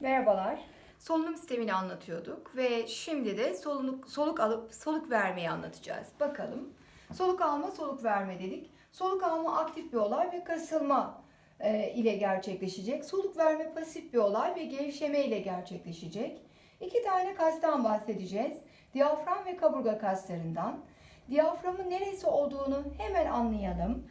Merhabalar. Solunum sistemini anlatıyorduk ve şimdi de solunuk, soluk alıp soluk vermeyi anlatacağız. Bakalım. Soluk alma, soluk verme dedik. Soluk alma aktif bir olay ve kasılma e, ile gerçekleşecek. Soluk verme pasif bir olay ve gevşeme ile gerçekleşecek. İki tane kastan bahsedeceğiz. Diyafram ve kaburga kaslarından. Diyaframın neresi olduğunu hemen anlayalım.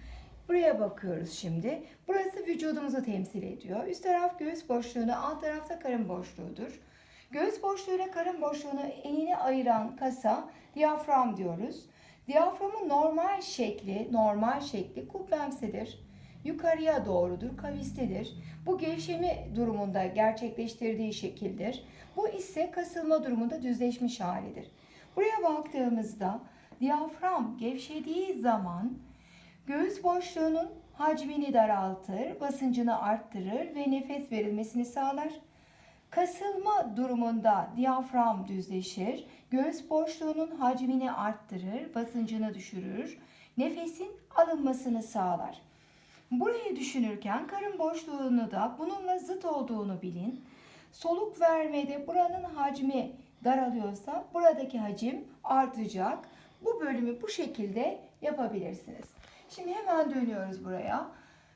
Buraya bakıyoruz şimdi. Burası vücudumuzu temsil ediyor. Üst taraf göğüs boşluğunu, alt tarafta karın boşluğudur. Göğüs boşluğuyla karın boşluğunu enini ayıran kasa diyafram diyoruz. Diyaframın normal şekli, normal şekli kubbemsidir. Yukarıya doğrudur, kavislidir. Bu gevşeme durumunda gerçekleştirdiği şekildir. Bu ise kasılma durumunda düzleşmiş halidir. Buraya baktığımızda diyafram gevşediği zaman Göğüs boşluğunun hacmini daraltır, basıncını arttırır ve nefes verilmesini sağlar. Kasılma durumunda diyafram düzleşir, göğüs boşluğunun hacmini arttırır, basıncını düşürür, nefesin alınmasını sağlar. Burayı düşünürken karın boşluğunu da bununla zıt olduğunu bilin. Soluk vermede buranın hacmi daralıyorsa buradaki hacim artacak. Bu bölümü bu şekilde yapabilirsiniz. Şimdi hemen dönüyoruz buraya.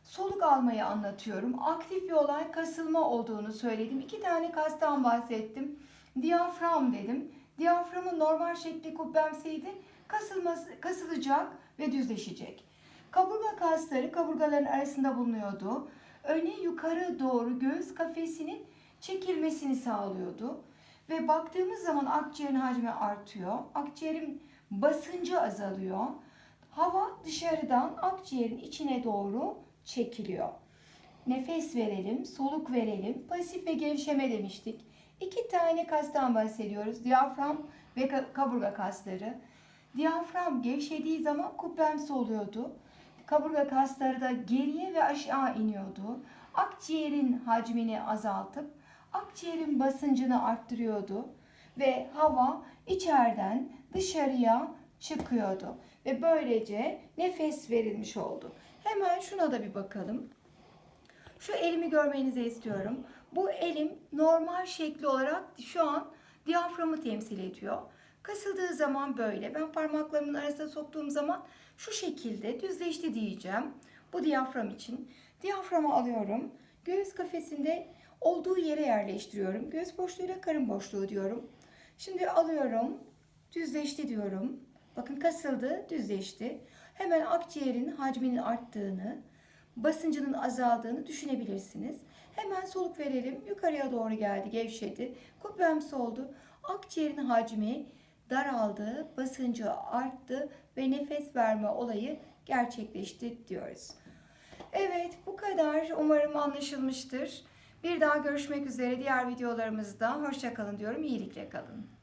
Soluk almayı anlatıyorum. Aktif bir olay kasılma olduğunu söyledim. İki tane kastan bahsettim. Diyafram dedim. Diyaframın normal şekli kubbemsiydi. Kasılması, kasılacak ve düzleşecek. Kaburga kasları kaburgaların arasında bulunuyordu. Öne yukarı doğru göğüs kafesinin çekilmesini sağlıyordu. Ve baktığımız zaman akciğerin hacmi artıyor. Akciğerin basıncı azalıyor. Hava dışarıdan akciğerin içine doğru çekiliyor. Nefes verelim, soluk verelim. Pasif ve gevşeme demiştik. İki tane kastan bahsediyoruz. Diyafram ve ka- kaburga kasları. Diyafram gevşediği zaman kubbemsi oluyordu. Kaburga kasları da geriye ve aşağı iniyordu. Akciğerin hacmini azaltıp akciğerin basıncını arttırıyordu ve hava içeriden dışarıya çıkıyordu ve böylece nefes verilmiş oldu. Hemen şuna da bir bakalım. Şu elimi görmenizi istiyorum. Bu elim normal şekli olarak şu an diyaframı temsil ediyor. Kasıldığı zaman böyle. Ben parmaklarımın arasına soktuğum zaman şu şekilde düzleşti diyeceğim. Bu diyafram için. Diyaframı alıyorum. Göğüs kafesinde olduğu yere yerleştiriyorum. Göğüs boşluğuyla karın boşluğu diyorum. Şimdi alıyorum. Düzleşti diyorum. Bakın kasıldı, düzleşti. Hemen akciğerin hacminin arttığını, basıncının azaldığını düşünebilirsiniz. Hemen soluk verelim. Yukarıya doğru geldi, gevşedi. Kubbemsi oldu. Akciğerin hacmi daraldı, basıncı arttı ve nefes verme olayı gerçekleşti diyoruz. Evet bu kadar. Umarım anlaşılmıştır. Bir daha görüşmek üzere diğer videolarımızda. Hoşçakalın diyorum. İyilikle kalın.